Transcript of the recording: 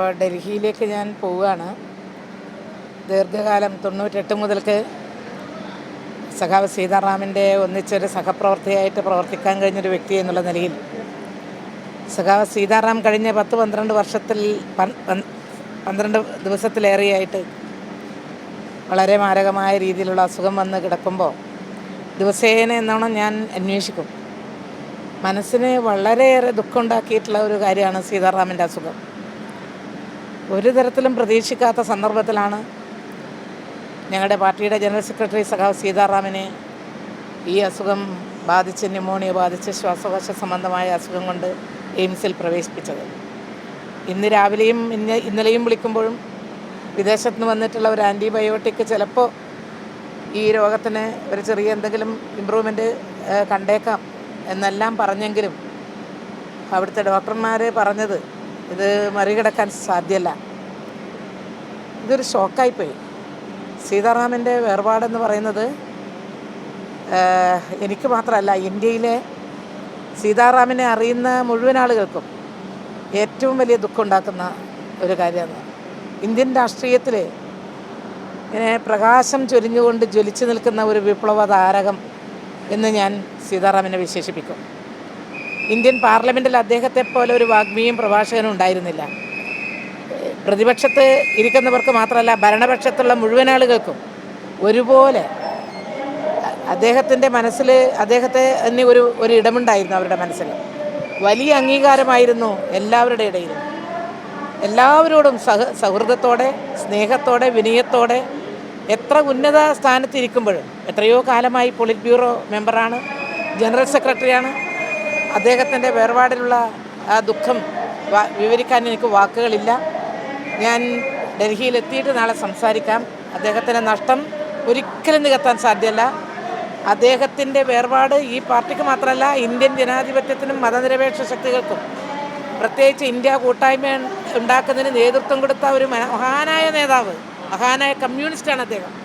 ഇപ്പോൾ ഡൽഹിയിലേക്ക് ഞാൻ പോവുകയാണ്. ദീർഘകാലം തൊണ്ണൂറ്റെട്ട് മുതൽക്ക് സഖാവ് സീതാറാമിന്റെ ഒന്നിച്ചൊരു സഹപ്രവർത്തിയായിട്ട് പ്രവർത്തിക്കാൻ കഴിഞ്ഞൊരു വ്യക്തി എന്നുള്ള നിലയിൽ. സഖാവ് സീതാറാം കഴിഞ്ഞ പത്ത് പന്ത്രണ്ട് വർഷത്തിൽ പന്ത്രണ്ട് ദിവസത്തിലേറെയായിട്ട് വളരെ മാരകമായ രീതിയിലുള്ള അസുഖം വന്ന് കിടക്കുമ്പോൾ ദിവസേന എന്നോണം ഞാൻ അന്വേഷിക്കും. മനസ്സിന് വളരെയേറെ ദുഃഖമുണ്ടാക്കിയിട്ടുള്ള ഒരു കാര്യമാണ് സീതാറാമിന്റെ അസുഖം. ഒരു തരത്തിലും പ്രതീക്ഷിക്കാത്ത സന്ദർഭത്തിലാണ് ഞങ്ങളുടെ പാർട്ടിയുടെ ജനറൽ സെക്രട്ടറി സഖാവ് സീതാറാമിനെ ഈ അസുഖം ബാധിച്ച് ന്യൂമോണിയ ബാധിച്ച് ശ്വാസകോശ സംബന്ധമായ അസുഖം കൊണ്ട് എയിംസിൽ പ്രവേശിപ്പിച്ചത്. ഇന്ന് രാവിലെയും ഇന്ന് ഇന്നലെയും വിളിക്കുമ്പോഴും വിദേശത്ത് നിന്ന് വന്നിട്ടുള്ള ഒരു ആന്റിബയോട്ടിക് ചിലപ്പോൾ ഈ രോഗത്തിന് ഒരു ചെറിയ എന്തെങ്കിലും ഇമ്പ്രൂവ്മെന്റ് കണ്ടേക്കാം എന്നെല്ലാം പറഞ്ഞെങ്കിലും അവിടുത്തെ ഡോക്ടർമാർ പറഞ്ഞത് ഇത് മറികടക്കാൻ സാധ്യല്ല. ഇതൊരു ഷോക്കായിപ്പോയി സീതാറാമന്റെ വേർപാടെന്ന് പറയുന്നത് എനിക്ക് മാത്രമല്ല ഇന്ത്യയിലെ സീതാറാമിനെ അറിയുന്ന മുഴുവൻ ആളുകൾക്കും ഏറ്റവും വലിയ ദുഃഖം ഉണ്ടാക്കുന്ന ഒരു കാര്യമാണ്. ഇന്ത്യൻ രാഷ്ട്രീയത്തിൽ ഇങ്ങനെ പ്രകാശം ചൊരിഞ്ഞുകൊണ്ട് ജ്വലിച്ചു നിൽക്കുന്ന ഒരു വിപ്ലവ താരകം എന്ന് ഞാൻ സീതാറാമിനെ വിശേഷിപ്പിക്കും. ഇന്ത്യൻ പാർലമെന്റിൽ അദ്ദേഹത്തെ പോലെ ഒരു വാഗ്മിയും പ്രഭാഷകനും ഉണ്ടായിരുന്നില്ല. പ്രതിപക്ഷത്ത് ഇരിക്കുന്നവർക്ക് മാത്രമല്ല ഭരണപക്ഷത്തുള്ള മുഴുവൻ ആളുകൾക്കും ഒരുപോലെ അദ്ദേഹത്തിന്റെ മനസ്സിൽ അദ്ദേഹത്തെ തന്നെ ഒരു ഒരു ഇടമുണ്ടായിരുന്നു അവരുടെ മനസ്സിൽ വലിയ അംഗീകാരമായിരുന്നു എല്ലാവരുടെ ഇടയിലും. എല്ലാവരോടും സഹ സൗഹൃദത്തോടെ സ്നേഹത്തോടെ വിനയത്തോടെ എത്ര ഉന്നത സ്ഥാനത്തിരിക്കുമ്പോഴും എത്രയോ കാലമായി പോളിറ്റ് ബ്യൂറോ മെമ്പറാണ് ജനറൽ സെക്രട്ടറിയാണ് അദ്ദേഹത്തിന്റെ വേർപാടിലുള്ള ആ ദുഃഖം വിവരിക്കാൻ എനിക്ക് വാക്കുകളില്ല. ഞാൻ ഡൽഹിയിലെത്തിയിട്ട് നാളെ സംസാരിക്കാം. അദ്ദേഹത്തിന്റെ നഷ്ടം ഒരിക്കലും നികത്താൻ സാധ്യമല്ല. അദ്ദേഹത്തിന്റെ വേർപാട് ഈ പാർട്ടിക്ക് മാത്രമല്ല ഇന്ത്യൻ ജനാധിപത്യത്തിനും മതനിരപേക്ഷ ശക്തികൾക്കും. പ്രത്യേകിച്ച് ഇന്ത്യ കൂട്ടായ്മ ഉണ്ടാക്കുന്നതിന് നേതൃത്വം കൊടുത്ത ഒരു മഹാനായ നേതാവ് മഹാനായ കമ്മ്യൂണിസ്റ്റാണ് അദ്ദേഹം.